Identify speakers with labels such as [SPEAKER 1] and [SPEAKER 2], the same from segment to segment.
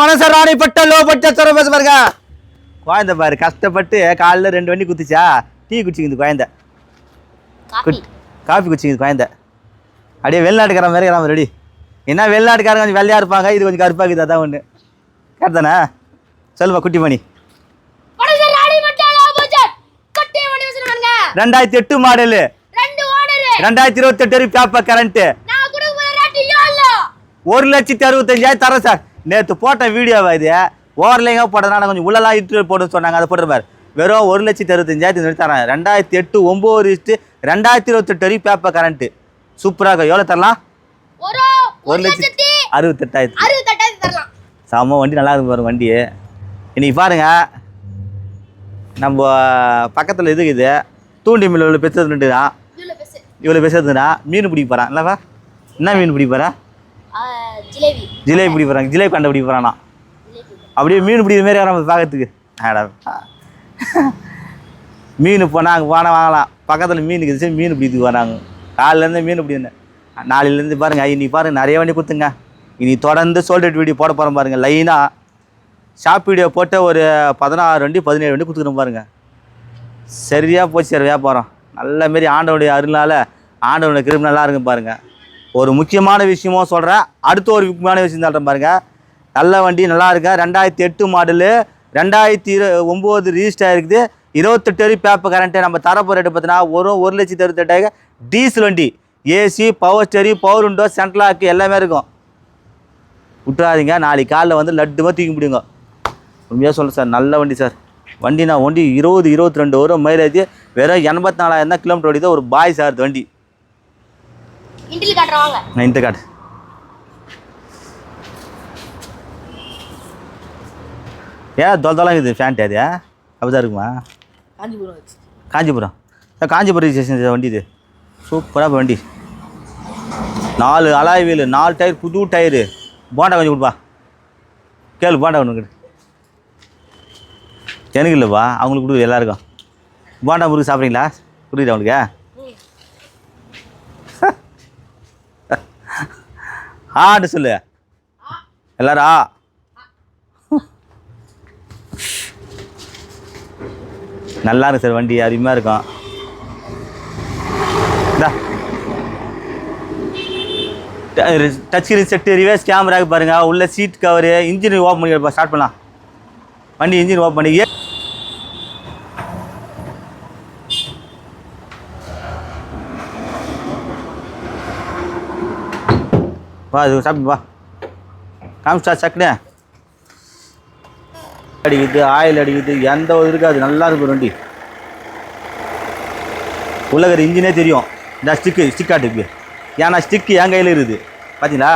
[SPEAKER 1] மனச ராணிப்பட்ட லோ பட்ட சொல்ற பேச பாருங்க குழந்தை பாரு கஷ்டப்பட்டு காலைல ரெண்டு வண்டி குத்துச்சா டீ குடிச்சிக்குது குழந்தை.
[SPEAKER 2] காபி.
[SPEAKER 1] காஃபி குடிச்சிக்குது குழந்தை. அப்படியே வெளிநாட்டுக்கார மாதிரி இருக்கிறான் ரெடி. என்ன வெளிநாட்டுக்காரங்க கொஞ்சம் வெள்ளையா இருப்பாங்க இது கொஞ்சம் கருப்பாக இருக்குது அதான் ஒன்று கரெக்ட் தானே? சொல்லுப்பா குட்டி மணி.
[SPEAKER 2] படகு ராணி மட்டால ஆபோஜன் கட்டி மணி வச்சிருக்காங்க
[SPEAKER 1] ரெண்டாயிரத்தி எட்டு மாடலு. ரெண்டாயிரத்தி இருபத்தெட்டு வரைக்கும் பேப்பர்
[SPEAKER 2] ஏழு.
[SPEAKER 1] ஒரு லட்சத்தி அறுபத்தஞ்சாயிரம் தரேன் சார். நேற்று போட்ட வீடியோவா இது? ஓவர்லேங்க போட்டதுனால கொஞ்சம் உள்ளலாம் இட்டு போட்டு சொன்னாங்க. அதை போட்டுருப்பார் வெறும் ஒரு லட்சத்தி அறுபத்தஞ்சாயிரத்தி தரேன் ரெண்டாயிரத்தி எட்டு ஒம்பது இஸ்ட்டு ரெண்டாயிரத்தி இருபத்தெட்டு வரைக்கும் பேப்பர் கரண்ட்டு சூப்பராக இருக்கும் எவ்வளோ தரலாம்?
[SPEAKER 2] ஒரு
[SPEAKER 1] லட்சத்தி அறுபத்தெட்டாயிரத்து. செம்ம வண்டி நல்லா இருக்கும் பாருங்க வண்டி. இன்னைக்கு பாருங்க. நம்ம பக்கத்தில் இது இது? தூண்டி மில்ல இவ்வளோ பெருசு தான் இவ்வளோ பெருசுனா மீன் பிடிக்க போகிறான் இல்லைப்பா? என்ன மீன் பிடிக்க போகிறா
[SPEAKER 2] ஆ, ஜிலேபி.
[SPEAKER 1] ஜிலேபி போகிறாங்க ஜிலேபி கண்டை பிடிக்க போகிறானா அப்படியே மீன் பிடிக்கிற மாரி நம்ம பார்க்கறதுக்கு. ஆடா. மீன் போனால் அங்கே போனால் வாங்கலாம். பக்கத்தில் மீன் இருக்குது. மீன் பிடித்துக்கு வராங்க. காலிலேருந்து மீன் பிடிக்கணும் நாளையிலேருந்து பாருங்க. இன்னைக்கு பாருங்க நிறைய வண்டி கொடுத்துங்க இனி தொடர்ந்து சோல்டேட் வீடியோ போட போகிறோம் பாருங்கள் லைனாக ஷாப் வீடியோ போட்டு ஒரு பதினாறு வண்டி பதினேழு வண்டி கொடுத்துக்கிறோம் பாருங்கள் சரியாக போச்சு சார் வியாபாரம். நல்ல மாரி ஆண்டவனுடைய அருளால் ஆண்டவனுடைய கிருமி நல்லா இருக்கும் பாருங்கள் ஒரு முக்கியமான விஷயமும் சொல்கிறேன் அடுத்த ஒரு முக்கியமான விஷயம் சொல்கிறேன் பாருங்க. நல்ல வண்டி நல்லா இருக்கு? ரெண்டாயிரத்தி எட்டு மாடலு ரெண்டாயிரத்தி இரு ஒம்பது ரிஜிஸ்டர் இருக்குது இருபத்தெட்டு வரி பேப்பர் கரண்ட்டு நம்ம தரப்போ ரேட்டு பார்த்தீங்கன்னா ஒரு ஒரு லட்சத்தி அறுபத்தெட்டாயிரம் டீசல் வண்டி. AC power steering power window central lock எல்லாமே இருக்கும். விட்டுறாதீங்க. நாளைக்கு காலைல வந்து லட்டுமாக தூக்கி முடியுங்க உண்மையாக சொல்கிறேன் சார் நல்ல வண்டி சார். வண்டி நான் வண்டி இருபது இருபத்தி ரெண்டு வரும் மைலேஜ் வெறும் எண்பத்தி நாலாயிரம் தான் கிலோமீட்டர் ஓடி ஒரு பாய் சார் வண்டி.
[SPEAKER 2] இன்டில் காட்டுறவாங்க
[SPEAKER 1] நான் இந்த காட்டு ஏன் தொலைதெல்லாம் இருக்குது? ஃபேண்ட் அது அப்படிதான் இருக்குமா?
[SPEAKER 2] காஞ்சிபுரம்
[SPEAKER 1] காஞ்சிபுரம். சார் காஞ்சிபுரம் ஸ்டேஷன் வண்டி இது? சூப்பராக வண்டி. நாலு அலாய் வீல் நாலு டயர் புது டயரு. போண்டா கொஞ்சம் கொடுப்பா. கேளு போண்டா ஒன்று கொடு. எனக்கு இல்லைப்பா அவங்களுக்கு கொடு எல்லாருக்கும். போண்டா முறுக்கு சாப்பிட்றீங்களா? புரியுது அவனுக்கு ஆட்டு சொல்லு. எல்லாரும் ஆ நல்லா இருக்கு சார் வண்டி. அருமையாக இருக்கும். டச் ஸ்க்ரீன் செட்டு ரிவர்ஸ் கேமராக்கு பாருங்கள் உள்ள சீட் கவரு இன்ஜின் ஓப்பன் பண்ணி ஸ்டார்ட் பண்ணலாம். வண்டி இன்ஜின் ஓப்பன் பண்ணி வா இது சாப்பிட்டு வா. காமிச்சா சக்குனே. அடிக்குது ஆயில் அடிக்குது எந்த ஒரு இருக்காது நல்லா இருக்கும் வண்டி உள்ளகிற இன்ஜினே தெரியும். இந்த ஸ்டிக்கு ஸ்டிக் ஆட்டுக்கு. ஏன்னா ஸ்டிக்கு என் கையில் இருக்குது. பார்த்தீங்களா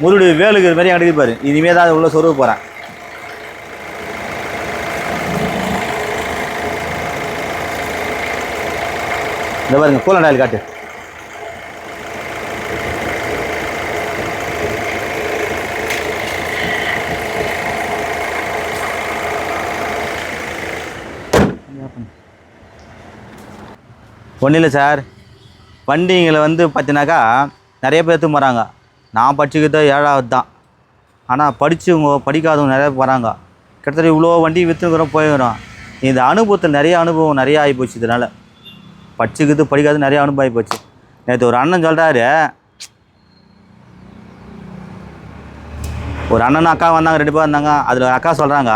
[SPEAKER 1] முருடு வேலுக்கு மாதிரி அடிக்குது பாரு. இனிமே தான் உள்ள சொருக போகிறேன் இந்த பாருங்க கூலண்ட் ஆயில் காட்டு. ஒன்றும் இல்லை சார். வண்டிங்களை வந்து பார்த்தினாக்கா நிறைய பேர் எடுத்து நான் படிச்சுக்கிட்ட ஏழாவது தான். ஆனால் படித்தவங்க படிக்காதவங்க நிறைய போகிறாங்க கிட்டத்தட்ட இவ்வளோ வண்டி விற்றுக்கிறோம் போயிடுறோம் இந்த அனுபவத்தில் நிறைய அனுபவம் நிறையா ஆகிப்போச்சு இதனால். படிச்சுக்கிறது படிக்காது நிறைய அனுபவம் ஆகிப்போச்சு நேற்று ஒரு அண்ணன் சொல்கிறாரு ஒரு அண்ணன் அக்கா வந்தாங்க ரெண்டு பேர் வந்தாங்க. அதில் அக்கா சொல்கிறாங்க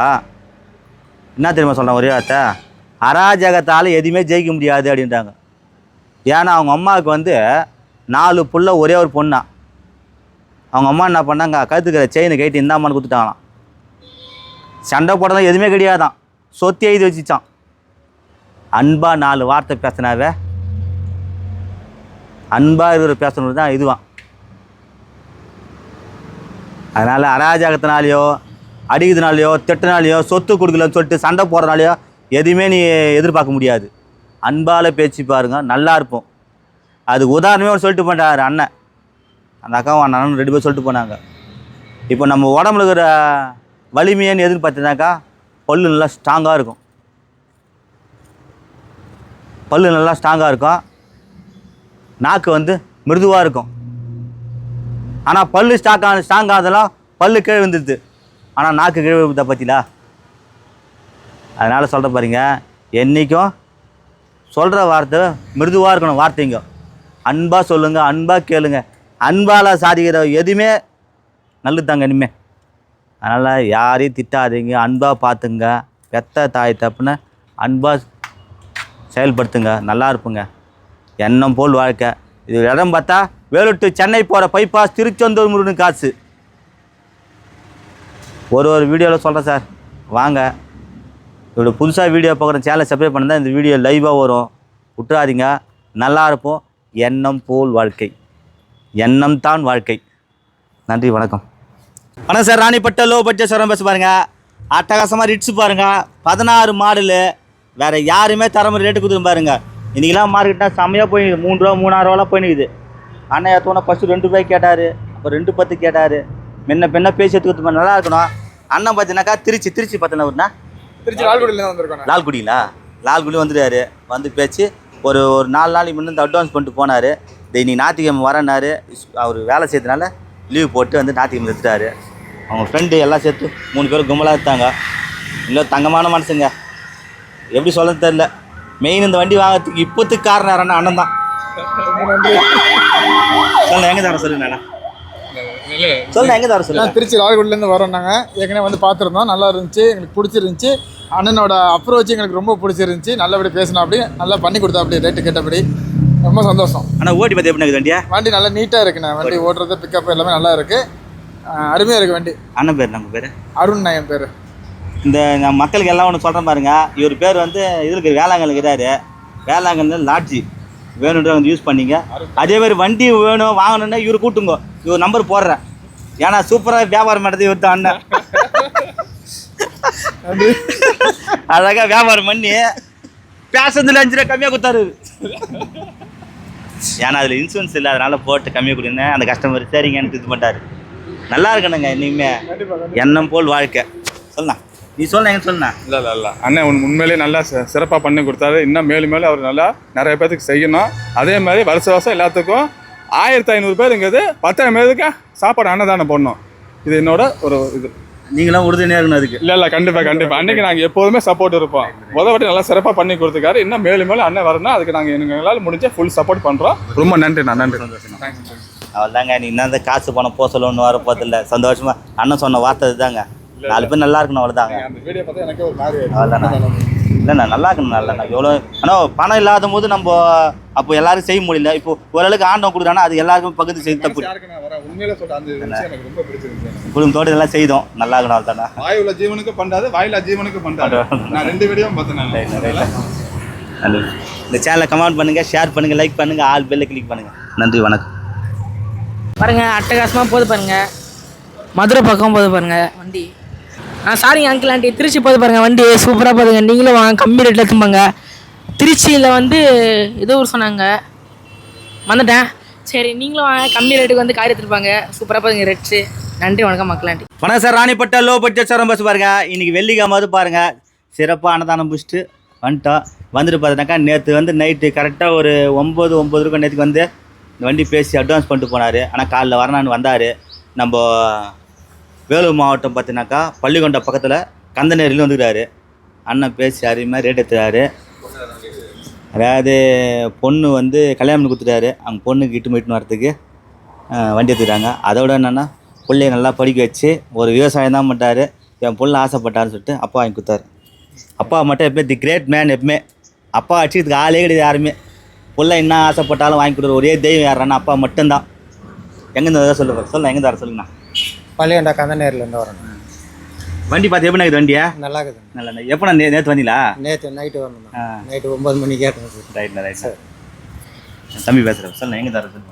[SPEAKER 1] என்ன தெரியுமா சொல்கிறேன் ஒரே வார்த்தை? அராஜகத்தால் எதுவுமே ஜெயிக்க முடியாது அப்படின்றாங்க. ஏன்னா அவங்க அம்மாவுக்கு வந்து நாலு புள்ள ஒரே ஒரு பொண்ணா. அவங்க அம்மா என்ன பண்ணாங்க? கழுத்துக்கிற செயினை கைட்டு இந்தாமான்னு கொடுத்துட்டாங்களாம். சண்டை போடலாம் எதுவுமே கிடையாதான் சொத்தி எழுதி வச்சுச்சான் அன்பா நாலு வார்த்தை பேசினாவே அன்பாக இருக்கிற பேசணும் தான் இதுவான் அதனால் அராஜகத்தினாலேயோ அடிக்கிறதுனாலையோ திட்டினாலையோ சொத்து கொடுக்கலன்னு சொல்லிட்டு சண்டை போடுறதுனாலையோ எதுவுமே நீ எதிர்பார்க்க முடியாது. அன்பால் பேச்சு பாருங்க நல்லா இருப்போம். அது உதாரணமே ஒரு சொல்லிட்டு போட்டார் அண்ணன். அந்த அக்காவும் அண்ணனும் ரெண்டு பேரும் சொல்லிட்டு போனாங்க. இப்போ நம்ம உடம்புல இருக்கிற வலிமையன்னு எதுன்னு பார்த்தீங்கன்னாக்கா பல்லு நல்லா ஸ்ட்ராங்காக இருக்கும். பல்லு நல்லா ஸ்ட்ராங்காக இருக்கும். நாக்கு வந்து மிருதுவாக இருக்கும். ஆனால் பல்லு ஸ்டாக் ஆன ஸ்ட்ராங் பல்லு கீழே விழுந்துருது. ஆனால் நாக்கு கீழே விழுந்தா பார்த்தீங்களா அதனால் சொல்கிற பாருங்க என்றைக்கும் சொல்கிற வார்த்தை மிருதுவாக இருக்கணும் வார்த்தைங்க அன்பாக சொல்லுங்கள் அன்பாக கேளுங்க. அன்பால் சாதிக்கிற எதுவுமே நல்லது தாங்க இனிமே. அதனால் யாரையும் திட்டாதீங்க அன்பாக பார்த்துங்க. பெத்த தாய் தப்புன்னு அன்பாக செயல்படுத்துங்க நல்லா இருப்புங்க. எண்ணம் போல் வாழ்க்கை. இது இடம் பார்த்தா வேலூர் சென்னை போகிற பைபாஸ் திருச்செந்தூர் முருகன் காசு. ஒரு ஒரு வீடியோவில் சொல்கிறேன் சார். வாங்க. இதோட புதுசாக வீடியோ பார்க்குற சேனலை சப்ஸ்கிரைப் பண்ணால் இந்த வீடியோ லைவாக வரும். விட்டுறாதீங்க. நல்லா இருப்போம். எண்ணம் போல் வாழ்க்கை. எண்ணம் தான் வாழ்க்கை. நன்றி வணக்கம். வணக்கம் சார். ராணிப்பட்ட லோ பட்ஜெட் சொல்கிறேன் பேச பாருங்கள் அட்டகாசமாக ரிட்ஸ் பாருங்கள் பதினாறு மாடலு. வேறு யாருமே தர மாதிரி ரேட்டு கொடுத்துரும் பாருங்க இன்றைக்கெல்லாம் மார்க்கெட்னா செம்மையாக போயிடுது மூணு ரூபா மூணாயிரூவாலாம் போயிடுது அண்ணன் ஏற்றோன்னா ஃபஸ்ட்டு ரெண்டு ரூபாய் கேட்டார். அப்புறம் ரெண்டு பத்து கேட்டார். முன்ன பின்ன பேசி எடுத்துக்கிட்டு நல்லா இருக்கணும். அண்ணன் பார்த்தீங்கன்னாக்கா திருச்சி திருச்சி பார்த்தீங்கன்னா ஒருண்ணா
[SPEAKER 3] திருச்சி லால்குடியில தான் வந்திருக்கோம்
[SPEAKER 1] லால்குடிங்களா? லால்குடி வந்துட்டாரு. வந்து பேச்சு ஒரு ஒரு நாலு நாளைக்கு முன்னே அட்வான்ஸ் பண்ணிட்டு போனார். இன்னைக்கு ஞாயிற்றுக்கிழமை வரேன்னாரு. அவர் வேலை செய்யறதுனால லீவ் போட்டு வந்து ஞாயிற்றுக்கிழமை எடுத்துட்டாரு அவங்க ஃப்ரெண்டு எல்லாம் சேர்த்து மூணு பேரும் கும்பலாக எடுத்தாங்க இல்லை தங்கமான மனசுங்க. எப்படி சொல்ல தெரில மெயின் இந்த வண்டி வாங்குறதுக்கு இப்போத்துக்கு காரணம் யாரன்னா அண்ணன் தான். சொல்ல எங்கே தர சொல்லுங்க அண்ணா சொல்ல எங்கே தர சொல்லுங்க?
[SPEAKER 3] நான் திருச்சி லால்குடியிலேருந்து வரோம் நாங்கள் ஏற்கனவே வந்து பார்த்துருந்தோம் நல்லா இருந்துச்சு எங்களுக்கு பிடிச்சிருந்துச்சி. அண்ணனோட அப்ரோச் எங்களுக்கு ரொம்ப பிடிச்சிருந்துச்சி. நல்லபடி பேசினா அப்படி நல்லா பண்ணி கொடுத்தா அப்படி ரேட்டு கேட்டபடி. ரொம்ப சந்தோஷம்.
[SPEAKER 1] அண்ணா ஓட்டி பார்த்து எப்படி வண்டியா?
[SPEAKER 3] வண்டி நல்லா நீட்டாக இருக்குண்ணே. வண்டி ஓட்டுறது பிக்கப் எல்லாமே நல்லா இருக்குது அருமையாக இருக்குது வண்டி.
[SPEAKER 1] அண்ணன் பேர் நம்ம பேர்?
[SPEAKER 3] அருண் என் பேர்.
[SPEAKER 1] இந்த நான் மக்களுக்கு எல்லாம் ஒன்று சொல்கிறேன் பாருங்க. இவர் பேர் வந்து இதுக்கு வேளாங்கல் இருக்கிறாரு. வேளாங்கல்ல லாட்ஜி. வேணுன்ற வந்து யூஸ் பண்ணீங்க. அதே மாதிரி வண்டி வேணும் வாங்கணுன்னா இவர் கூட்டுங்க. இவர் நம்பர் போடுறேன். ஏன்னா சூப்பராக வியாபாரம் பண்ணுறது இவர் தான் அண்ணன் அழகாக வியாபாரம் பண்ணி பேசுறதுல அஞ்சு ரூபா கம்மியாக கொடுத்தாரு ஏன்னா அதில் இன்சூரன்ஸ் இல்லை அதனால போட்டு கம்மியாக கொடுங்க. அந்த கஸ்டமர் சரிங்கன்னு இது பண்ணிட்டாரு. நல்லா இருக்கணுங்க இனிமே. எண்ணம் போல் வாழ்க்கை. சொல்லலாம் நீ சொல்ல எங்க சொல்லணா
[SPEAKER 4] இல்லை இல்லை இல்லை. அண்ணன் உன் உண்மையிலேயே நல்லா சிறப்பாக பண்ணி கொடுத்தாரு. இன்னும் மேலும் மேலும் அவர் நல்லா நிறைய பேர்த்துக்கு செய்யணும். அதே மாதிரி வருஷ வருஷம் எல்லாத்துக்கும் ஆயிரத்தி ஐநூறு பேருங்கிறது பத்தாயிரம் பேருக்கு சாப்பாடு அன்னதானம் பண்ணணும் இது என்னோட ஒரு இது.
[SPEAKER 1] நீங்களாம் உறுதுணையாக இருக்கணும் அதுக்கு.
[SPEAKER 4] இல்லை இல்லை கண்டிப்பாக கண்டிப்பாக அன்னைக்கு நாங்கள் எப்போதுமே சப்போர்ட் இருப்போம். முத வாட்டி நல்லா சிறப்பாக பண்ணி கொடுத்துருக்காரு. இன்னும் மேலும் மேலும் அண்ணன் வரணும் அதுக்கு நாங்கள் எங்களால் முடிஞ்ச ஃபுல் சப்போர்ட் பண்ணுறோம் ரொம்ப நன்றி நான் நன்றி.
[SPEAKER 1] அவள் தாங்க நீ என்ன இந்த காசு பணம் போக சொல்லணும்னு வர போதில்ல சந்தோஷமா அண்ணன் சொன்ன வார்த்தை இதுதாங்க. நாலு பேர் நல்லா இருக்கணும் அவ்வளோதாங்க
[SPEAKER 4] அந்த வீடியோ பார்த்தா எனக்கு ஒரு மாதிரி
[SPEAKER 1] அவ்வளோதாண்ணா இல்லைண்ணா நல்லா இருக்கணும் நல்லண்ணா. எவ்வளோ ஆனால் பணம் இல்லாத போது நம்ம அப்போ எல்லாரும் செய்ய முடியல. இப்போ ஓரளவுக்கு ஆண்டவன் கொடுக்குறானா அது எல்லாருக்கும் பகுதி செய்து தப்பு குடும்பத்தோடு இதெல்லாம் செய்தோம். நல்லா இருக்கணும் அவ்வளோதாண்ணா
[SPEAKER 4] வாயுல ஜீவனுக்கு பண்றாது வாயில ஜீவனுக்கு பண்றாது நான் ரெண்டு வீடியோ பார்த்தேன்
[SPEAKER 1] இந்த சேனலை கமெண்ட் பண்ணுங்கள் ஷேர் பண்ணுங்கள் லைக் பண்ணுங்கள் ஆல் பெல்ல கிளிக் பண்ணுங்கள் நன்றி வணக்கம்.
[SPEAKER 5] பாருங்க அட்டகாசமாக போகுது பாருங்க. மதுரை பக்கம் போகுது பாருங்க. வண்டி. ஆ சாரிங்க அங்கிள் ஆண்டி திருச்சி போகுது பாருங்க வண்டி. சூப்பராக போகுதுங்க நீங்களும் வாங்க கம்மி ரேட்டில் எடுத்துப்பாங்க திருச்சியில் வந்து ஏதோ ஒரு சொன்னாங்க. வந்துட்டேன். சரி நீங்களும் வாங்க. கம்மி ரேட்டுக்கு வந்து கார் எடுத்துருப்பாங்க. சூப்பராக பாருங்க ரேட்ஸு நன்றி வணக்கம் மக்களாண்டி.
[SPEAKER 1] வணக்கம் sir. Ranipet low budget sir bus பாருங்க. இன்னைக்கு வெள்ளிக்கிழமை பாருங்க. சிறப்பாக அன்னதானம் முடிச்சுட்டு வந்துட்டோம். வந்துட்டு பார்த்தீங்கன்னாக்கா நேற்று வந்து நைட்டு கரெக்டாக ஒரு ஒம்பது ஒம்பது இருக்கும் நேற்றுக்கு வந்து இந்த வண்டி பேசி அட்வான்ஸ் பண்ணிட்டு போனார். ஆனால் காலைல வரணும்னு வந்தார். நம்ம வேலூர் மாவட்டம் பார்த்தீங்கன்னாக்கா பள்ளிக்கொண்ட பக்கத்தில் கந்தநேரிலும் வந்துக்கிறாரு. அண்ணன் பேசி அருமையாக ரேட் எடுத்துறாரு அதாவது பொண்ணு வந்து கல்யாணம் பண்ணி கொடுத்துட்டாரு. அவங்க பொண்ணுக்கு இட்டு போயிட்டு வரத்துக்கு வண்டி எடுத்துக்கிறாங்க அதோட என்னென்னா பிள்ளைய நல்லா படிக்க வச்சு ஒரு விவசாயம் தான் பண்ணிட்டாரு என் புள்ள ஆசைப்பட்டாருன்னு சொல்லிட்டு அப்பா வாங்கி கொடுத்தாரு. அப்பா மட்டும் எப்பவுமே தி கிரேட் மேன் எப்பவுமே. அப்பா அடிச்சதுக்கு ஆளே கிடையாது யாருமே. பிள்ளை என்ன ஆசைப்பட்டாலும் வாங்கி கொடுக்குற ஒரே தெய்வம் யாருன்னா அப்பா மட்டும்தான். எங்கேருந்து சொல்லுங்க? சொல்லுங்கள் எங்கேருந்து வர சொல்லுங்கண்ணா?
[SPEAKER 6] நேரில் இருந்து வரணும்.
[SPEAKER 1] வண்டி பார்த்து எப்படி இருக்குது வண்டியா?
[SPEAKER 6] நல்லா இருக்குது
[SPEAKER 1] நல்லா எப்போ நே நேற்று வந்தீங்களா
[SPEAKER 6] நேற்று நைட்டு வரணும்
[SPEAKER 1] ஆ.
[SPEAKER 6] நைட்டு ஒம்பது மணிக்கு கேட்டேன்
[SPEAKER 1] ரைட்ண்ணா ரைட் சார். தம்பி பேசுகிறேன் சொல்லுங்க எங்கே தர சொல்லுங்க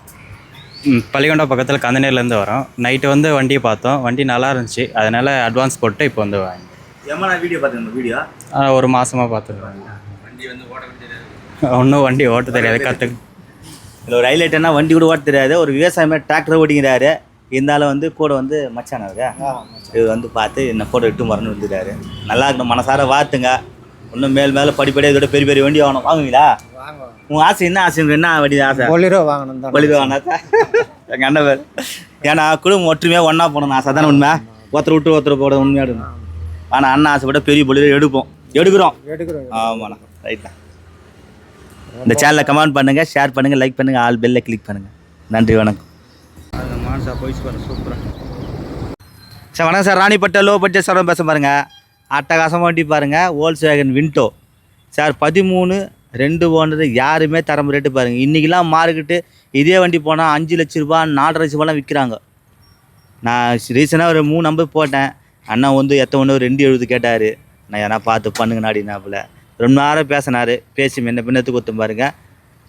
[SPEAKER 7] ம், பள்ளிகொண்டா பக்கத்தில் கந்தநேர்லேருந்து வரோம். நைட்டு வந்து வண்டியை பார்த்தோம். வண்டி நல்லா இருந்துச்சு. அதனால் அட்வான்ஸ் போட்டு இப்போ வந்து வாங்கி
[SPEAKER 1] எம்மா வீடியோ பார்த்துங்க வீடியோ?
[SPEAKER 7] ஒரு மாதமாக பார்த்துருக்காங்க ஒன்றும் வண்டி ஓட்ட தெரியாது. கற்று
[SPEAKER 1] இதில் ஒரு ஹைலைட் என்ன வண்டி கூட ஓட்ட தெரியாது. ஒரு விவசாயமே டிராக்டர் ஓட்டிக்கிறாரு. இருந்தாலும் வந்து கூட வந்து மச்சான் இருக்கா இது வந்து பார்த்து என்ன போட்டோ இட்டு வரணும் வந்துட்டாரு நல்லா இருக்கணும் மனசார வாத்துங்க. இன்னும் மேல் மேலே படிப்படியாக இதோட பெரிய பெரிய வண்டி வாங்கணும். வாங்குவீங்களா? உன் ஆசை என்ன? ஆசை என்ன வண்டி ஆசை?
[SPEAKER 6] பொலிரோ வாங்கணும் தான்
[SPEAKER 1] வலிது வாங்கினாக்கா எங்கள் அண்ணன் பேர். ஏன்னா குடும்பம் ஒற்றுமையாக ஒன்றா போகணும் நான் சாதாரண உண்மை? ஒருத்தர் விட்டு ஒருத்தர் போட உண்மையாக எடுக்கணும் ஆனால் அண்ணன் ஆசைப்பட்ட பெரிய பொருள் எடுப்போம். எடுக்கிறோம்.
[SPEAKER 6] எடுக்கிறோம்
[SPEAKER 1] ஆமாண்ணா ரைட் தான். இந்த சேனலை கமெண்ட் பண்ணுங்கள் ஷேர் பண்ணுங்கள் லைக் பண்ணுங்கள் ஆல் பெல்லை கிளிக் பண்ணுங்கள் நன்றி வணக்கம். சார் போயிச்சு பாருங்க சூப்பராக சார் வணக்கம் sir. Ranipet low budget sir பேச பாருங்கள் அட்டகாசமாக வண்டி பாருங்கள் ஹோல்ஸ் வேகன் விண்டோ சார் பதிமூணு ரெண்டு ஓனரு யாருமே தரம் ரேட்டு பாருங்கள் இன்றைக்கெலாம் மார்க்கெட்டு இதே வண்டி போனால் அஞ்சு லட்ச ரூபா நாலரை லட்ச ரூபாலாம் விற்கிறாங்க நான் ரீசெண்டாக ஒரு மூணு நம்பர் போட்டேன். அண்ணா வந்து எத்த ஒன்று ரெண்டு எழுபது கேட்டார். நான் எதனா பார்த்து பண்ணுங்க நாடினாப்புல ரொம்ப நேரம் பேசினார். பேசி முன்ன பின்னத்து கொடுத்து பாருங்கள்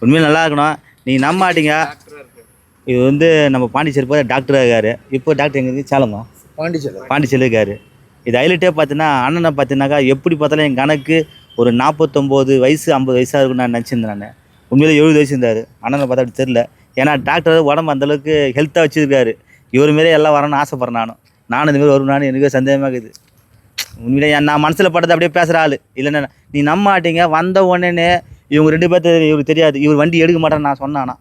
[SPEAKER 1] உண்மையில் நல்லா இருக்கணும். நீங்கள் நம்ப மாட்டீங்க இது வந்து நம்ம பாண்டிச்சேரி போய் டாக்டர் இருக்காரு. இப்போ டாக்டர் எங்கே இருக்கு? சேலமா
[SPEAKER 6] பாண்டிச்சேரி.
[SPEAKER 1] பாண்டிச்சேரி இருக்காரு. இது ஹைலைட்டே பார்த்தீங்கன்னா அண்ணனை பார்த்தீங்கன்னாக்கா எப்படி பார்த்தாலும் என் கணக்கு ஒரு நாற்பத்தொம்போது வயசு ஐம்பது வயசாக இருக்கும்னு நான் நினச்சிருந்தேன் நான். உண்மையிலே எழுபது வயசு இருந்தார். அண்ணனை பார்த்தா அப்படி தெரில ஏன்னா டாக்டர் உடம்பு அந்தளவுக்கு ஹெல்த்தாக வச்சுருக்காரு. இவர் மாரி எல்லாம் வரணும்னு ஆசைப்பட்றேன் நானும். நானும் இந்த மாதிரி வருமானு எனக்கு சந்தேகமாக இருக்குது. உண்மையிலே நான் மனசில் பட்டது அப்படியே பேசுகிற ஆள். இல்லைன்னா நீ நம்ப மாட்டீங்க வந்த உடனே இவங்க ரெண்டு பேர்த்து இவருக்கு தெரியாது. இவர் வண்டி எடுக்க மாட்டேன்னு நான் சொன்னானா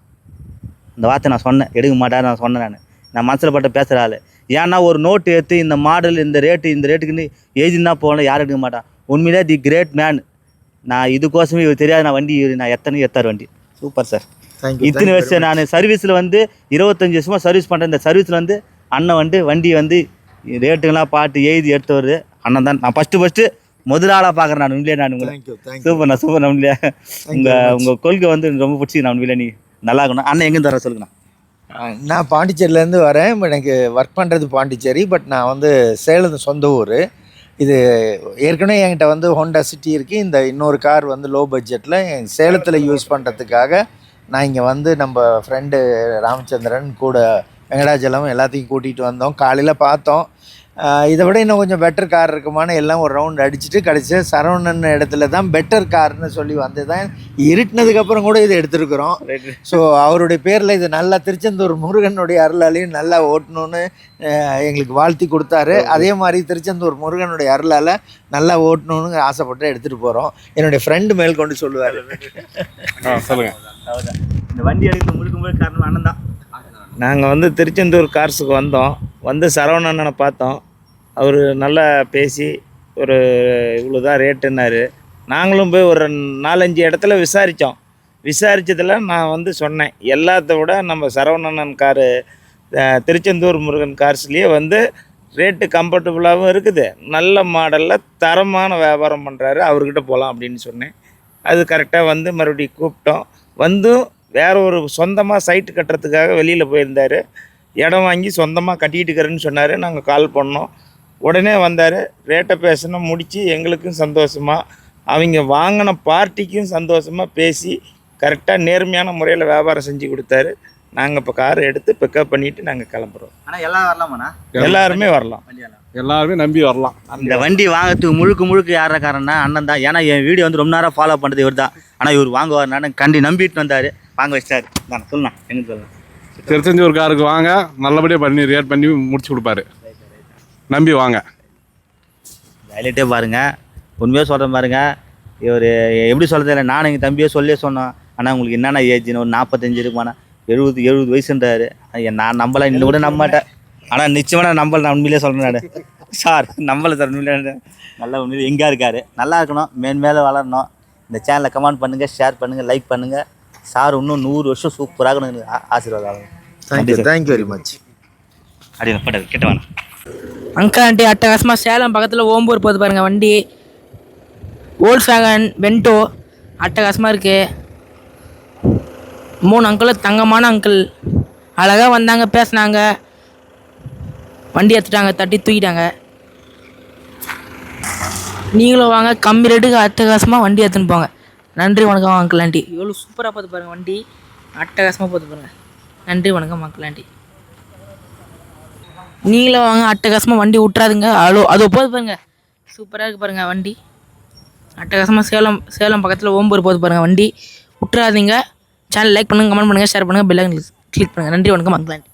[SPEAKER 1] இந்த வார்த்தை நான் சொன்னேன். எடுக்க மாட்டார் நான் சொன்னேன் நான். நான் மனசில் பட்ட பேசுகிற ஆள். ஏன்னா ஒரு நோட்டு எடுத்து இந்த மாடல் இந்த ரேட்டு இந்த ரேட்டுக்குன்னு எழுதினா போகல யாரும் எடுக்க மாட்டான். உண்மையிலே தி கிரேட் மேன் நான் இதுக்கோசமே இவர் தெரியாது நான் வண்டி நான் எத்தனை எத்தார் வண்டி. சூப்பர் சார் இத்தனை வருஷம் நான் சர்வீஸில் வந்து இருபத்தஞ்சி வருஷமாக சர்வீஸ் பண்ணுறேன் இந்த சர்வீஸில் வந்து அண்ணன் வந்து வண்டி வந்து ரேட்டுங்கெல்லாம் பாட்டு எழுதி எடுத்தவர் அண்ணன் தான். நான் ஃபஸ்ட்டு ஃபஸ்ட்டு முதலாளாக பார்க்குறேன் நான் உண்மையிலே நான் உங்களை.
[SPEAKER 6] Thank you thank you
[SPEAKER 1] super நான் சூப்பர் நான் உண்மையிலே. உங்கள் உங்கள் கொள்கை வந்து எனக்கு ரொம்ப பிடிச்சி நான் உண்மையிலே. நீ நல்லா இருக்கணும். அண்ணன் எங்கே தர சொல்லுங்கண்ணா.
[SPEAKER 6] நான் பாண்டிச்சேரியிலேருந்து வரேன். இப்போ எனக்கு ஒர்க் பண்ணுறது பாண்டிச்சேரி பட் நான் வந்து சேலம் சொந்த ஊர். இது ஏற்கனவே என்கிட்ட வந்து ஹோண்டா சிட்டி இருக்குது இந்த இன்னொரு கார் வந்து லோ பட்ஜெட்டில் சேலத்தில் யூஸ் பண்ணுறதுக்காக நான் இங்கே வந்து நம்ம ஃப்ரெண்டு ராமச்சந்திரன் கூட வெங்கடாச்சலம் எல்லாத்தையும் கூட்டிகிட்டு வந்தோம். காலையில் பார்த்தோம். இதை விட இன்னும் கொஞ்சம் பெட்டர் கார் இருக்குமான்னு எல்லாம் ஒரு ரவுண்ட் அடிச்சுட்டு கடைசியாக சரவணன் இடத்துல தான் பெட்டர் கார்னு சொல்லி வந்து தான் இருட்டினதுக்கப்புறம் கூட இதை எடுத்திருக்கிறோம். ஸோ அவருடைய பேரில் இது நல்லா திருச்செந்தூர் முருகனுடைய அருளாலையும் நல்லா ஓட்டணும்னு எங்களுக்கு வாழ்த்தி கொடுத்தாரு. அதே மாதிரி திருச்செந்தூர் முருகனுடைய அருளால் நல்லா ஓட்டணும்னு ஆசைப்பட்டு எடுத்துகிட்டு போகிறோம் என்னுடைய ஃப்ரெண்டு மேல் கொண்டு சொல்லுவார்.
[SPEAKER 4] ஆ சொல்லுங்கள்
[SPEAKER 1] இந்த வண்டி எடுக்க முழுக்க முழுக்க காரணம் அண்ணன் தான்.
[SPEAKER 8] நாங்கள் வந்து திருச்செந்தூர் கார்ஸுக்கு வந்தோம். வந்து சரவணனை பார்த்தோம். அவர் நல்லா பேசி ஒரு இவ்வளோ தான் ரேட்டுன்னாரு நாங்களும் போய் ஒரு நாலஞ்சு இடத்துல விசாரித்தோம் விசாரித்ததில் நான் வந்து சொன்னேன் எல்லாத்த விட நம்ம சரவணன் காரு திருச்செந்தூர் முருகன் கார்ஸ்லேயே வந்து ரேட்டு கம்ஃபர்டபுளாகவும் இருக்குது. நல்ல மாடலில் தரமான வியாபாரம் பண்ணுறாரு அவர்கிட்ட போகலாம் அப்படின்னு சொன்னேன். அது கரெக்டாக வந்து மறுபடியும் கூப்பிட்டோம். வந்தும் வேற ஒரு சொந்தமாக சைட்டு கட்டுறதுக்காக வெளியில் போயிருந்தார். இடம் வாங்கி சொந்தமாக கட்டிட்டுக்கிறேன்னு சொன்னார். நாங்கள் கால் பண்ணோம். உடனே வந்தார். ரேட்டை பேசணும் முடித்து எங்களுக்கும் சந்தோஷமாக அவங்க வாங்கின பார்ட்டிக்கும் சந்தோஷமாக பேசி கரெக்டாக நேர்மையான முறையில் வியாபாரம் செஞ்சு கொடுத்தாரு. நாங்கள் இப்போ கார் எடுத்து பிக்கப் பண்ணிவிட்டு நாங்கள் கிளம்புறோம்.
[SPEAKER 1] ஆனால் எல்லாம் வரலாமாண்ணா
[SPEAKER 8] எல்லாருமே வரலாம்.
[SPEAKER 4] எல்லாருமே நம்பி வரலாம்.
[SPEAKER 1] இந்த வண்டி வாங்குறதுக்கு முழுக்க முழுக்க யார காரணம்னா அண்ணன் தான். ஏன்னா என் வீடியோ வந்து ரொம்ப நேரம் ஃபாலோ பண்ணுறது இவர் தான் ஆனால் இவர் வாங்குவார் நான் கண்டி நம்பிட்டு வந்தார். வாங்க வச்சிட்டாரு. நான் சொல்லலாம் எங்க சொல்லலாம்
[SPEAKER 4] திருச்செந்தூர் காருக்கு வாங்க. நல்லபடியாக பண்ணி ரேட் பண்ணி முடிச்சு கொடுப்பாரு. நம்பி வாங்க.
[SPEAKER 1] ஹைலைட்டே பாருங்கள் உண்மையாக சொல்கிறேன் பாருங்கள் இவர் எப்படி சொல்கிறது இல்லை நானும் எங்கள் தம்பியே சொல்லியே சொன்னோம். ஆனால் உங்களுக்கு என்னென்ன ஏஜ்னு ஒரு நாற்பத்தஞ்சு இருக்குமாண்ணா. எழுபது எழுபது வயசுன்றாரு. நான் நம்பலை. இன்னும் கூட நம்ப மாட்டேன். ஆனால் நிச்சயமாக நான் நம்பல. நான் உண்மையிலே சொல்கிறேன் நான். சார் நம்பலை சார். உண்மையிலே நல்லா உண்மையிலே எங்கே இருக்காரு. நல்லா இருக்கணும். மேன்மேலே வளரணும். இந்த சேனலை கமெண்ட் பண்ணுங்கள் ஷேர் பண்ணுங்கள் லைக் பண்ணுங்கள் சார் இன்னும் நூறு வருஷம் சூப்பராக இருக்கணும் எனக்கு ஆ- ஆசீர்வாதம்.
[SPEAKER 6] தேங்க்யூ தேங்க்யூ வெரி மச்
[SPEAKER 1] அப்படி பட்டது கிட்ட வேணாம்
[SPEAKER 5] அங்கிள் ஆண்டி அட்டகாசமாக சேலம் பக்கத்தில் ஓம்பூர் போகுது பாருங்கள் வண்டி. ஓல்ஸ் ஃபேகன் வென்டோ அட்டகாசமாக இருக்குது மூணு அங்கிளும் தங்கமான அங்கிள் அழகாக வந்தாங்க பேசினாங்க. வண்டி எடுத்துட்டாங்க தட்டி தூக்கிட்டாங்க. நீங்களும் வாங்க கம்மி ரேட்டுக்கு அட்டகாசமாக வண்டி எடுத்துன்னு போங்க. நன்றி வணக்கம் அங்கிள் ஆண்டி எவ்வளோ சூப்பராக பார்த்து பாருங்கள் வண்டி. அட்டகாசமாக பார்த்து பாருங்கள் நன்றி வணக்கம் அங்கிள் ஆண்டி நீங்களும் வாங்க அட்டகாசமாக வண்டி விட்றாதுங்க அவ்வளோ அது போது பாருங்க. சூப்பராக இருக்குது பாருங்கள் வண்டி. அட்டகாசமாக சேலம் சேலம் பக்கத்தில் ஓம்பூர் போது பாருங்கள் வண்டி. விட்றாதீங்க சேனல் லைக் பண்ணுங்கள் கமெண்ட் பண்ணுங்கள் ஷேர் பண்ணுங்கள் பெல் கிளிக் பண்ணுங்கள் நன்றி வணக்கம் அங்கிலாண்டி